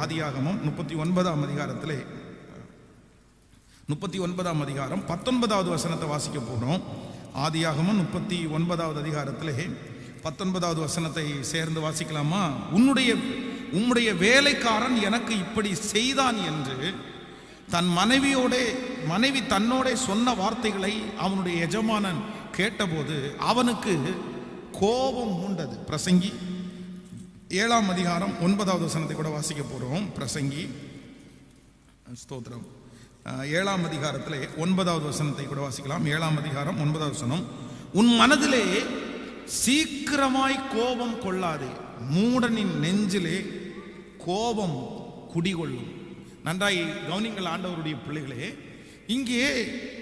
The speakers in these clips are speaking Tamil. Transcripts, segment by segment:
ஆதியாகமம் முப்பத்தி ஒன்பதாம் அதிகாரத்திலே முப்பத்தி ஒன்பதாம் அதிகாரம் பத்தொன்பதாவது வசனத்தை வாசிக்க போகிறோம் ஆதியாகமும் முப்பத்தி ஒன்பதாவது அதிகாரத்திலே பத்தொன்பதாவது வசனத்தை சேர்ந்து வாசிக்கலாமா? உன்னுடைய உம்முடைய வேலைக்காரன் எனக்கு இப்படி செய்தான் என்று தன் மனைவியோட மனைவி தன்னோட சொன்ன வார்த்தைகளை அவனுடைய எஜமானன் கேட்டபோது அவனுக்கு கோபம் மூண்டது. பிரசங்கி ஏழாம் அதிகாரம் ஒன்பதாவது வசனத்தை கூட வாசிக்க போகிறோம் பிரசங்கி. ஸ்தோத்திரம். ஏழாம் அதிகாரத்தில் ஒன்பதாவது வசனத்தை கூட வாசிக்கலாம். ஏழாம் அதிகாரம் ஒன்பதாவது வசனம். உன் மனதிலே சீக்கிரமாய் கோபம் கொள்ளாதே. மூடனின் நெஞ்சிலே கோபம் குடிகொள்ளும். நன்றாய் கவனிங்கள் ஆண்டவருடைய பிள்ளைகளே. இங்கே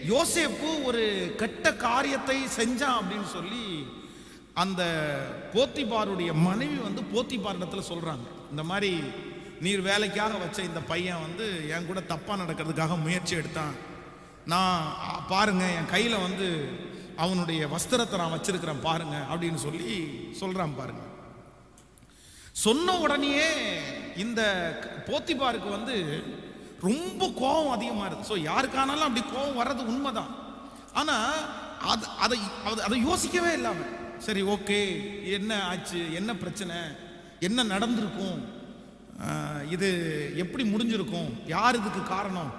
யோசேப்பு ஒரு கெட்ட காரியத்தை செஞ்சான் அப்படின்னு சொல்லி அந்த போத்திபாருடைய மனைவி வந்து போத்திபாரிடத்துல சொல்கிறாங்க இந்த மாதிரி நீர் வேலைக்காக வச்ச இந்த பையன் வந்து என் கூட தப்பாக நடக்கிறதுக்காக முயற்சி எடுத்தான். நான் பாருங்கள் பாருங்க என் கையில் வந்து அவனுடைய வஸ்திரத்தை நான் வச்சிருக்கிறேன் பாருங்க அப்படின்னு சொல்லி சொல்கிறான் பாருங்க. சொன்ன உடனேயே இந்த போத்திபாருக்கு வந்து ரொம்ப கோபம் அதிகமாக இருக்குது ஸோ யாருக்கானாலும் அப்படி கோபம் வர்றது உண்மைதான். ஆனால் அது அதை அது- அதை யோசிக்கவே இல்லாமல் சரி ஓகே என்ன ஆச்சு? என்ன பிரச்சனை? என்ன நடந்திருக்கும்? இது எப்படி முடிஞ்சிருக்கும்? யார் இதுக்கு காரணம்?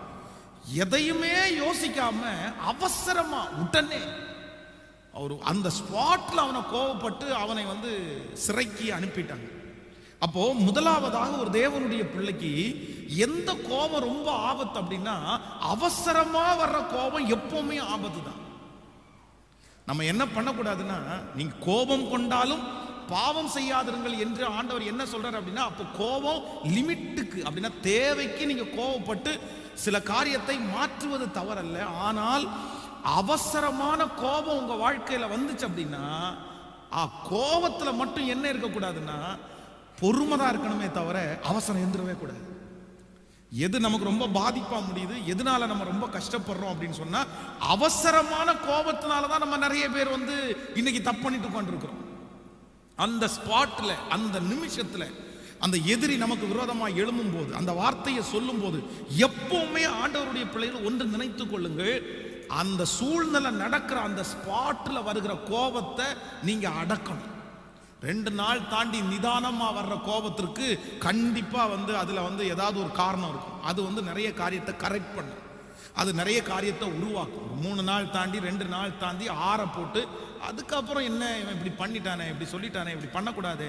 எதையுமே யோசிக்காம அவசரமா உடனே அவர் அந்த ஸ்பாட்ல அவனை கோவப்பட்டு அவனை வந்து சிறைக்கு அனுப்பிட்டாங்க. அப்போ முதலாவதாக ஒரு தேவனுடைய பிள்ளைக்கு எந்த கோபம் ரொம்ப ஆபத்து அப்படின்னா அவசரமா வர்ற கோபம் எப்பவுமே ஆபத்து தான் நம்ம என்ன பண்ணக்கூடாதுன்னா நீங்க கோபம் கொண்டாலும் பாவம் செய்யாதிருங்கள் என்று ஆண்டவர் என்ன சொல்றாரு அப்படின்னா அப்போ கோபம் லிமிட்டுக்கு அப்படின்னா தேவைக்கு நீங்க கோபப்பட்டு சில காரியத்தை மாற்றுவது தவறல்ல. ஆனால் அவசரமான கோபம் உங்க வாழ்க்கையில வந்துச்சு அப்படின்னா கோபத்துல மட்டும் என்ன இருக்கக்கூடாதுன்னா பொறுமைதான் இருக்கணுமே தவிர அவசரம் எந்திரவே கூடாது. எது நமக்கு ரொம்ப பாதிப்பாக முடியுது? எதனால நம்ம ரொம்ப கஷ்டப்படுறோம் அப்படின்னு சொன்னால் அவசரமான கோபத்தினால தான் நம்ம நிறைய பேர் வந்து இன்னைக்கு தப்பு பண்ணிட்டு உட்காந்துருக்கிறோம் அந்த ஸ்பாட்டில் அந்த நிமிஷத்தில் அந்த எதிரி நமக்கு விரோதமாக எழும்பும் போது அந்த வார்த்தையை சொல்லும் போது எப்பவுமே ஆண்டவருடைய பிள்ளைகள் ஒன்று நினைத்து கொள்ளுங்கள். அந்த சூழ்நிலை நடக்கிற அந்த ஸ்பாட்டில் வருகிற கோபத்தை நீங்கள் அடக்கணும். ரெண்டு நாள் தாண்டி நிதானமாக வர்ற கோபத்திற்கு கண்டிப்பாக வந்து அதில் வந்து ஏதாவது ஒரு காரணம் இருக்கும். அது வந்து நிறைய காரியத்தை கரெக்ட் பண்ணும். அது நிறைய காரியத்தை உருவாக்கும். மூணு நாள் தாண்டி ரெண்டு நாள் தாண்டி ஆற போட்டு அதுக்கப்புறம் என்ன இவன் இப்படி பண்ணிட்டானே இப்படி சொல்லிட்டானே இப்படி பண்ணக்கூடாது?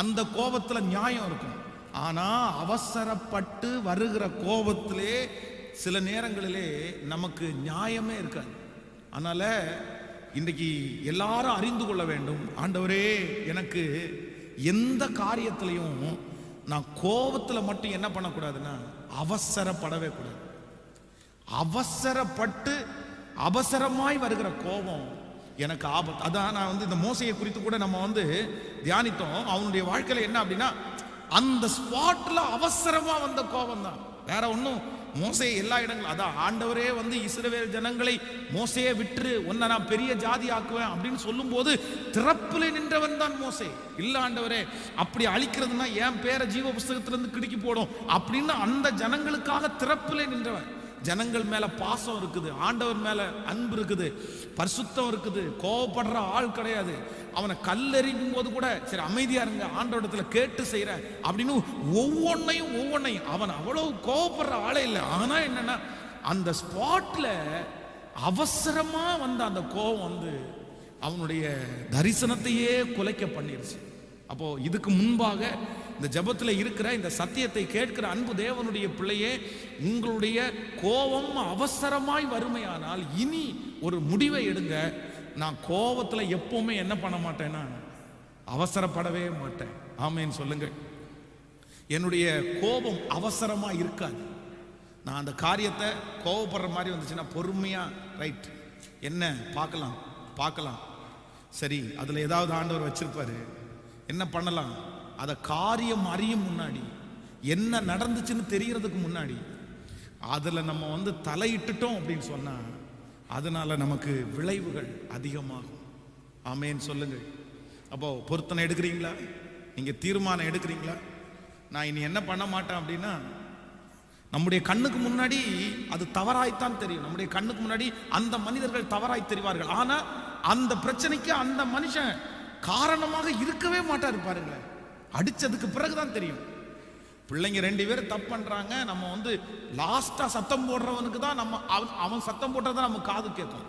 அந்த கோபத்தில் நியாயம் இருக்கும். ஆனால் அவசரப்பட்டு வருகிற கோபத்திலே சில நேரங்களிலே நமக்கு நியாயமே இருக்காது. அதனால் இன்றைக்கு எல்லாரும் அறிந்து கொள்ள வேண்டும். ஆண்டவரே எனக்கு எந்த காரியத்திலையும் நான் கோபத்தில் மட்டும் என்ன பண்ணக்கூடாதுன்னா அவசரப்படவே கூடாது. அவசரப்பட்டு அவசரமாய் வருகிற கோபம் எனக்கு ஆபத்து. அதான் நான் வந்து இந்த மோசையை குறித்து கூட நம்ம வந்து தியானித்தோம். அவனுடைய வாழ்க்கையில் என்ன அப்படின்னா அந்த ஸ்பாட்ல அவசரமா வந்த கோபம் தான் வேற ஒன்றும் மோசையை எல்லா இடங்களும் அதான் ஆண்டவரே வந்து இஸ்ரவேல் ஜனங்களை மோசையை விட்டுரு உன்னை நான் பெரிய ஜாதி ஆக்குவேன் அப்படின்னு சொல்லும்போது திறப்பில் நின்றவன் தான் மோசே. இல்லை ஆண்டவரே அப்படி அழிக்கிறதுனா என் பேரை ஜீவ புஸ்தகத்திலிருந்து கிடுக்கி போடும் அப்படின்னு அந்த ஜனங்களுக்காக திறப்பில் நின்றவன். ஜனங்கள் மேல பாசம் இருக்குது ஆண்டவர் மேல அன்பு இருக்குது பரிசுத்தம் இருக்குது கோவப்படுற ஆள் கிடையாது. அவனை கல்லெறிக்கும் போது கூட சரி அமைதியா இருங்க ஆண்டவரிடத்துல கேட்டு செய்யற அப்படின்னு ஒவ்வொன்றையும் ஒவ்வொன்றையும் அவன் அவ்வளவு கோவப்படுற ஆளே இல்லை. ஆனா என்னன்னா அந்த ஸ்பாட்ல அவசரமா வந்த அந்த கோபம் வந்து அவனுடைய தரிசனத்தையே குலைக்க பண்ணிருச்சு. அப்போ இதுக்கு முன்பாக இந்த ஜபத்தில் இருக்கிற இந்த சத்தியத்தை கேட்கிற அன்பு தேவனுடைய பிள்ளையே உங்களுடைய கோபம் அவசரமாய் வறுமையானால் இனி ஒரு முடிவை எடுங்க. நான் கோபத்தில் எப்பவுமே என்ன பண்ண மாட்டேன்னா அவசரப்படவே மாட்டேன். ஆமேன்னு சொல்லுங்கள். என்னுடைய கோபம் அவசரமாக இருக்காது. நான் அந்த காரியத்தை கோவப்படுற மாதிரி வந்துச்சுன்னா பொறுமையாக ரைட். என்ன? பார்க்கலாம் பார்க்கலாம். சரி அதில் ஏதாவது ஆண்டவர் வச்சிருப்பாரு. என்ன பண்ணலாம்? அதை காரியம் அறியும் முன்னாடி என்ன நடந்துச்சுன்னு தெரிகிறதுக்கு முன்னாடி அதில் நம்ம வந்து தலையிட்டுட்டோம் அப்படின்னு சொன்னால் அதனால நமக்கு விளைவுகள் அதிகமாகும். ஆமேன்னு சொல்லுங்கள் அப்போ பொருத்தனை எடுக்கிறீங்களா? நீங்கள் தீர்மானம் எடுக்கிறீங்களா? நான் இனி என்ன பண்ண மாட்டேன் அப்படின்னா நம்முடைய கண்ணுக்கு முன்னாடி அது தவறாய்த்தான் தெரியும். நம்முடைய கண்ணுக்கு முன்னாடி அந்த மனிதர்கள் தவறாய் தெரிவார்கள். ஆனால் அந்த பிரச்சனைக்கு அந்த மனுஷன் காரணமாக இருக்கவே மாட்டார் பாருங்களேன். அடிச்சதுக்கு பிறகுதான் தெரியும். பிள்ளைங்க ரெண்டு பேரும் தப்பு பண்றாங்க நம்ம வந்து லாஸ்டா சத்தம் போடுறவனுக்கு தான் நம்ம அவன் அவன் சத்தம் போட்டதான் நம்ம காது கேட்கும்.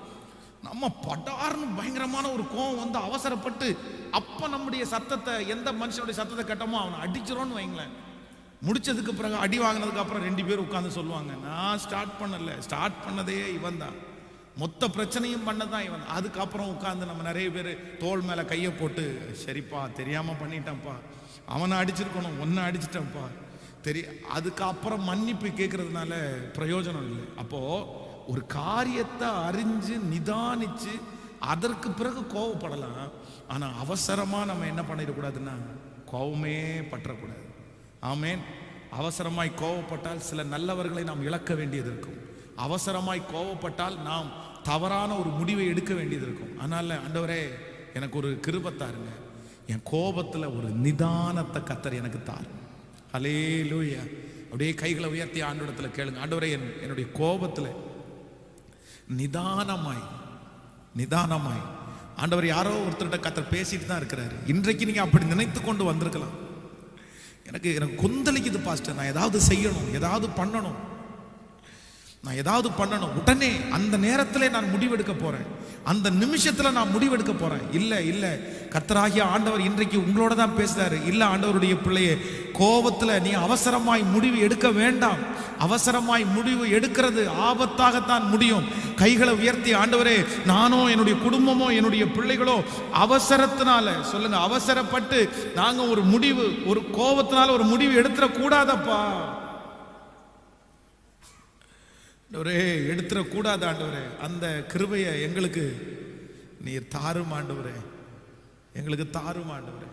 நம்ம படார்னு பயங்கரமான ஒரு கோவம் வந்து அவசரப்பட்டு அப்ப நம்முடைய சத்தத்தை எந்த மனுஷனுடைய சத்தத்தை கேட்டோமோ அவனை அடிச்சிரோன்னு வைங்களேன். முடிச்சதுக்கு பிறகு அடி வாங்கினதுக்கு அப்புறம் ரெண்டு பேரும் உட்காந்து சொல்லுவாங்க நான் ஸ்டார்ட் பண்ணல ஸ்டார்ட் பண்ணதே இவன் தான் மொத்த பிரச்சனையும் பண்ணதான் இவன். அதுக்கப்புறம் உட்காந்து நம்ம நிறைய பேர் தோல் மேலே கையை போட்டு சரிப்பா தெரியாமல் பண்ணிட்டேன்ப்பா. அவனை அடிச்சிருக்கணும் ஒன்றை அடிச்சிட்டேன்ப்பா. தெரிய அதுக்கப்புறம் மன்னிப்பு கேட்கறதுனால பிரயோஜனம் இல்லை. அப்போது ஒரு காரியத்தை அறிஞ்சு நிதானித்து அதற்கு பிறகு கோவப்படலாம். ஆனால் அவசரமாக நம்ம என்ன பண்ணிடக்கூடாதுன்னா கோவமே பற்றக்கூடாது. ஆமேன். அவசரமாய் கோவப்பட்டால் சில நல்லவர்களை நாம் இழக்க வேண்டியது இருக்கும். அவசரமாய் கோவப்பட்டால் நாம் தவறான ஒரு முடிவை எடுக்க வேண்டியது இருக்கும். அதனால ஆண்டவரே எனக்கு ஒரு கிருபத்தாருங்க என் கோபத்தில் ஒரு நிதானத்தை கத்தர் எனக்கு தார். அலே லூயா அப்படியே கைகளை உயர்த்தி ஆண்டோடத்தில் கேளுங்க. ஆண்டவரே என் என்னுடைய கோபத்தில் நிதானமாய் நிதானமாய். ஆண்டவர் யாரோ ஒருத்தர்கிட்ட கத்தர் பேசிட்டு தான் இருக்கிறாரு. இன்றைக்கு நீங்கள் அப்படி நினைத்து கொண்டு வந்திருக்கலாம். எனக்கு எனக்கு கொந்தளிக்குது பாஸ்டர். நான் ஏதாவது செய்யணும் ஏதாவது பண்ணணும். நான் ஏதாவது பண்ணணும். உடனே அந்த நேரத்தில் நான் முடிவெடுக்க போகிறேன் அந்த நிமிஷத்தில் நான் முடிவெடுக்க போகிறேன் இல்லை இல்லை. கர்த்தராகிய ஆண்டவர் இன்றைக்கு உங்களோட தான் பேசுகிறாரு இல்லை ஆண்டவருடைய பிள்ளையே கோபத்தில் நீ அவசரமாய் முடிவு எடுக்க வேண்டாம். அவசரமாய் முடிவு எடுக்கிறது ஆபத்தாகத்தான் முடியும். கைகளை உயர்த்தி ஆண்டவரே நானோ என்னுடைய குடும்பமோ என்னுடைய பிள்ளைகளோ அவசரத்தினால சொல்லுங்க அவசரப்பட்டு நாங்கள் ஒரு முடிவு ஒரு கோபத்தினால ஒரு முடிவு எடுத்துடக்கூடாதப்பா. கூடாதப்பா ஆண்டவரே எடுத்துடக்கூடாது ஆண்டவரே. அந்த கிருபையை எங்களுக்கு நீர் தாரும் ஆண்டவரே. எங்களுக்கு தாரும் ஆண்டவரே.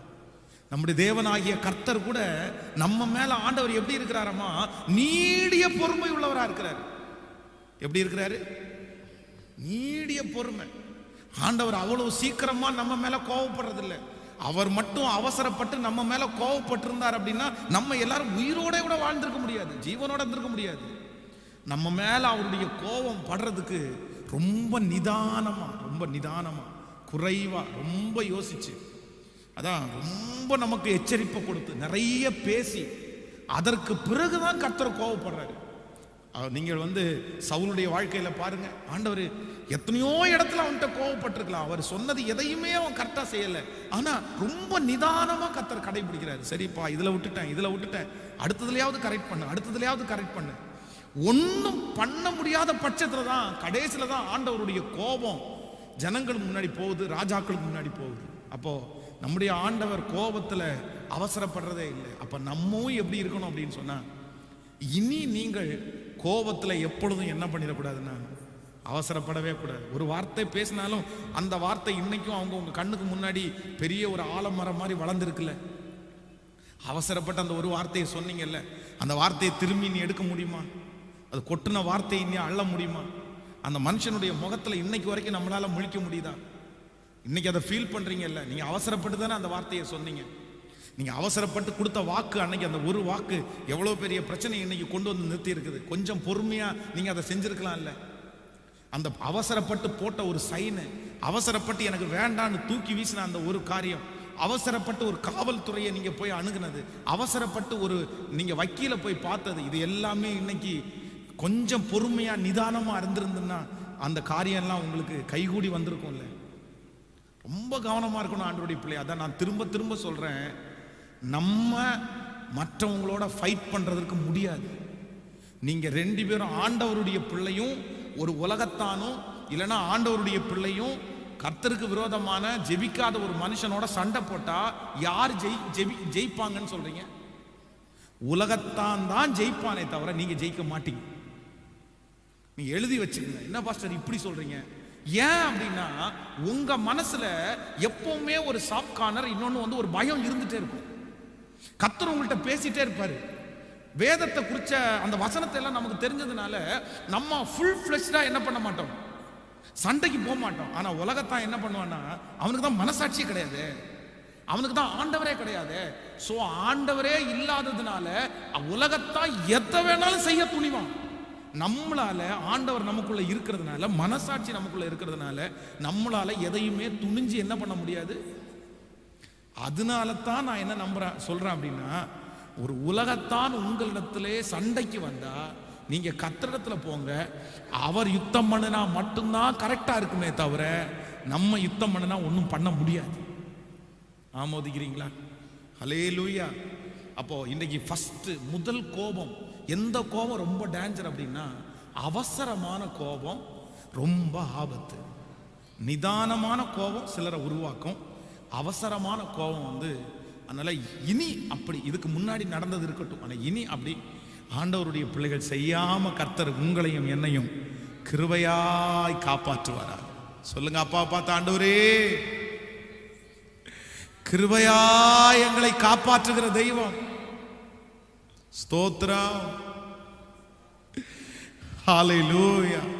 நம்முடைய தேவனாகிய கர்த்தர் கூட நம்ம மேல ஆண்டவர் எப்படி இருக்கிறாரம்மா? நீடிய பொறுமை உள்ளவரா இருக்கிறார். எப்படி இருக்கிறாரு? நீடிய பொறுமை. ஆண்டவர் அவ்வளவு சீக்கிரமா நம்ம மேல கோவப்படுறதில்ல. அவர் மட்டும் அவசரப்பட்டு நம்ம மேல கோவப்பட்டிருந்தார் அப்படின்னா நம்ம எல்லாரும் உயிரோட கூட வாழ்ந்திருக்க முடியாது. ஜீவனோட இருந்திருக்க முடியாது. நம்ம மேலே அவருடைய கோபம் படுறதுக்கு ரொம்ப நிதானமாக ரொம்ப நிதானமாக குறைவாக ரொம்ப யோசிச்சு. அதான் ரொம்ப நமக்கு எச்சரிப்பை கொடுத்து நிறைய பேசி அதற்கு பிறகுதான் கர்த்தர் கோவப்படுறாரு நீங்கள் வந்து சவுளுடைய வாழ்க்கையில் பாருங்க. ஆண்டவர் எத்தனையோ இடத்துல அவன்கிட்ட கோவப்பட்டிருக்கலாம் அவர் சொன்னது எதையுமே அவன் கரெக்டாக செய்யலை. ஆனால் ரொம்ப நிதானமாக கத்தர் கடைபிடிக்கிறாரு. சரிப்பா இதில் விட்டுட்டேன் இதில் விட்டுட்டேன். அடுத்ததுலையாவது கரெக்ட் பண்ணு அடுத்ததுலையாவது கரெக்ட் பண்ணு. ஒன்றும் பண்ண முடியாத பட்சத்தில் தான் கடைசியில் தான் ஆண்டவருடைய கோபம் ஜனங்களுக்கு முன்னாடி போகுது ராஜாக்களுக்கு முன்னாடி போகுது. அப்போ நம்முடைய ஆண்டவர் கோபத்தில் அவசரப்படுறதே இல்லை. அப்போ நம்மவும் எப்படி இருக்கணும் அப்படின்னு சொன்னால் இனி நீங்கள் கோபத்தில் எப்பொழுதும் என்ன பண்ணிடக்கூடாதுன்னா அவசரப்படவே கூடாது. ஒரு வார்த்தை பேசினாலும் அந்த வார்த்தை இன்னைக்கும் அவங்க உங்கள் கண்ணுக்கு முன்னாடி பெரிய ஒரு ஆலமரம் மாதிரி வளர்ந்துருக்குல்ல. அவசரப்பட்டு அந்த ஒரு வார்த்தையை சொன்னீங்கல்ல அந்த வார்த்தையை திரும்பி நீ எடுக்க முடியுமா? அது கொட்டின வார்த்தையை நீ அள்ள முடியுமா? அந்த மனுஷனுடைய முகத்தில் இன்னைக்கு வரைக்கும் நம்மளால் முழிக்க முடியுதா? இன்னைக்கு அதை ஃபீல் பண்றீங்கல்ல? நீங்கள் அவசரப்பட்டு தானே அந்த வார்த்தையை சொன்னீங்க. நீங்கள் அவசரப்பட்டு கொடுத்த வாக்கு அன்னைக்கு அந்த ஒரு வாக்கு எவ்வளோ பெரிய பிரச்சனை இன்னைக்கு கொண்டு வந்து நிறுத்தி இருக்குது கொஞ்சம் பொறுமையாக நீங்கள் அதை செஞ்சுருக்கலாம் இல்லை அந்த அவசரப்பட்டு போட்ட ஒரு சைனு அவசரப்பட்டு எனக்கு வேண்டான்னு தூக்கி வீசின அந்த ஒரு காரியம் அவசரப்பட்டு ஒரு காவல்துறையை நீங்கள் போய் அணுகுனது அவசரப்பட்டு ஒரு நீங்கள் வக்கீல போய் பார்த்தது இது எல்லாமே இன்னைக்கு கொஞ்சம் பொறுமையா நிதானமா இருந்திருந்துன்னா அந்த காரியம்லாம் உங்களுக்கு கைகூடி வந்திருக்கும்ல. ரொம்ப கவனமா இருக்கணும் ஆண்டவருடைய பிள்ளை அதான் நான் திரும்ப திரும்ப சொல்றேன். நம்ம மற்றவங்களோட ஃபைட் பண்றதற்கு முடியாது. நீங்க ரெண்டு பேரும் ஆண்டவருடைய பிள்ளையும் ஒரு உலகத்தானும் இல்லைன்னா ஆண்டவருடைய பிள்ளையும் கர்த்தருக்கு விரோதமான ஜெபிக்காத ஒரு மனுஷனோட சண்டை போட்டா யார் ஜெய் ஜெபி ஜெயிப்பாங்கன்னு சொல்றீங்க? உலகத்தான் தான் ஜெயிப்பானே தவிர நீங்க ஜெயிக்க மாட்டீங்க. நீ எழுதி வச்சுக்கங்க என்ன பாஸ்டர் இப்படி சொல்றீங்க? ஏன் அப்படின்னா உங்க மனசுல எப்பவுமே ஒரு சாப்கானர் கார்னர் இன்னொன்னு வந்து ஒரு பயம் இருந்துட்டே இருக்கும். கத்தர் உங்கள்கிட்ட பேசிட்டே இருப்பாரு. வேதத்தை குறிச்ச அந்த வசனத்தை எல்லாம் நமக்கு தெரிஞ்சதுனால நம்ம ஃபுல் ஃபிளஷ்டா என்ன பண்ண மாட்டோம்? சண்டைக்கு போக மாட்டோம். ஆனா உலகத்தான் என்ன பண்ணுவான்னா அவனுக்கு தான் மனசாட்சியே கிடையாது. அவனுக்கு தான் ஆண்டவரே கிடையாது. ஸோ ஆண்டவரே இல்லாததுனால உலகத்தான் எதை வேணாலும் செய்ய துணிவான். நம்மளால ஆண்டவர் நமக்குள்ள இருக்கிறதுனால மனசாட்சி நமக்குள்ள இருக்கிறதுனால நம்மளால எதையுமே துணிஞ்சு என்ன பண்ண முடியாது? அதனால தான் நான் என்ன நம்புறேன் சொல்றேன் அப்படின்னா ஒரு உலகத்தான் உங்களிடத்திலே சண்டைக்கு வந்தா நீங்க கத்திரத்துல போங்க அவர் யுத்தம் பண்ணினா மட்டும்தான் கரெக்டா இருக்குமே தவிர நம்ம யுத்தம் பண்ணினா ஒன்றும் பண்ண முடியாது. ஆமோதிக்கிறீங்களா? ஹலே லூயா அப்போ இன்னைக்கு ஃபஸ்ட்டு முதல் கோபம் எந்த கோபம் ரொம்ப டேஞ்சர் அப்படின்னா அவசரமான கோபம் ரொம்ப ஆபத்து. நிதானமான கோபம் சிலரை உருவாக்கும். அவசரமான கோபம் வந்து அதனால் இனி அப்படி இதுக்கு முன்னாடி நடந்தது இருக்கட்டும். ஆனால் இனி அப்படி ஆண்டவருடைய பிள்ளைகள் செய்யாமல் கர்த்தர் உங்களையும் என்னையும் கிருவையாய் காப்பாற்றுவாரா? சொல்லுங்க அப்பா பார்த்த ஆண்டவரே. கிருபையா எங்களை காப்பாற்றுகிற தெய்வம். Estou Aleluia.